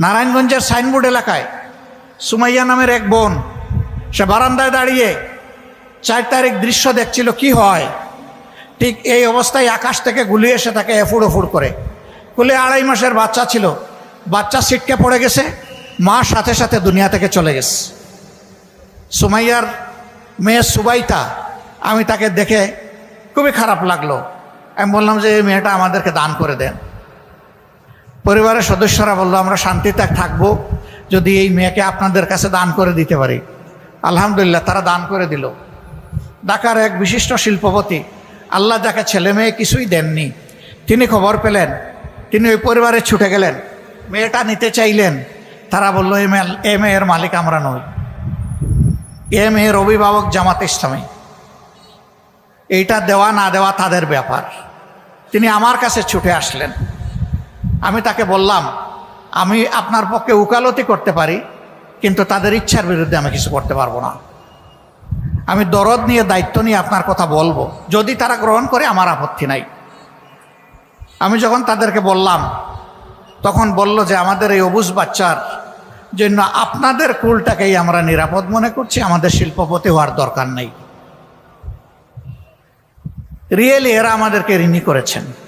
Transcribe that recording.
নারায়ণগঞ্জের সাইনবোর্ড এলাকায় সুমাইয়া নামের এক বোন, সে বারান্দায় দাঁড়িয়ে চার তারিখ দৃশ্য দেখছিল কি হয়। ঠিক এই অবস্থায় আকাশ থেকে গুলি এসে তাকে এফুড় ওফুড় করে। কুলে আড়াই মাসের বাচ্চা ছিল। বাচ্চা সিটকে পড়ে গেছে। মা সাথে সাথে দুনিয়া থেকে চলে গেছে। সুমাইয়ার মেয়ে সুবাইতা, আমি তাকে দেখে খুবই খারাপ লাগল। আমি বললাম যে, এই মেয়েটা আমাদেরকে দান করে দেন। পরিবারের সদস্যরা বলল, আমরা শান্তিতে থাকব যদি এই মেয়েকে আপনাদের কাছে দান করে দিতে পারি। আলহামদুলিল্লাহ, তারা দান করে দিল। ঢাকার এক বিশিষ্ট শিল্পপতি, আল্লাহ যাকে ছেলে মেয়ে কিছুই দেননি, তিনি খবর পেলেন, তিনি ওই পরিবারে ছুটে গেলেন, মেয়েটা নিতে চাইলেন। তারা বলল, এ মেয়ে, এ মেয়ের মালিক আমরা নই। এ মেয়ের অভিভাবক জামাত ইসলামী। এইটা দেওয়া না দেওয়া তাদের ব্যাপার। তিনি আমার কাছে ছুটে আসলেন। আমি তাকে বললাম, আমি আপনার পক্ষে উকালতি করতে পারি, কিন্তু তাদের ইচ্ছার বিরুদ্ধে আমি কিছু করতে পারব না। আমি দরদ নিয়ে, দায়িত্ব নিয়ে আপনার কথা বলব। যদি তারা গ্রহণ করে, আমার আপত্তি নাই। আমি যখন তাদেরকে বললাম, তখন বলল যে, আমাদের এই অবুজ বাচ্চার জন্য আপনাদের কুলটাকেই আমরা নিরাপদ মনে করছি, আমাদের শিল্পপতি হওয়ার দরকার নেই। রিয়েলি এরা আমাদেরকে ঋণী করেছেন।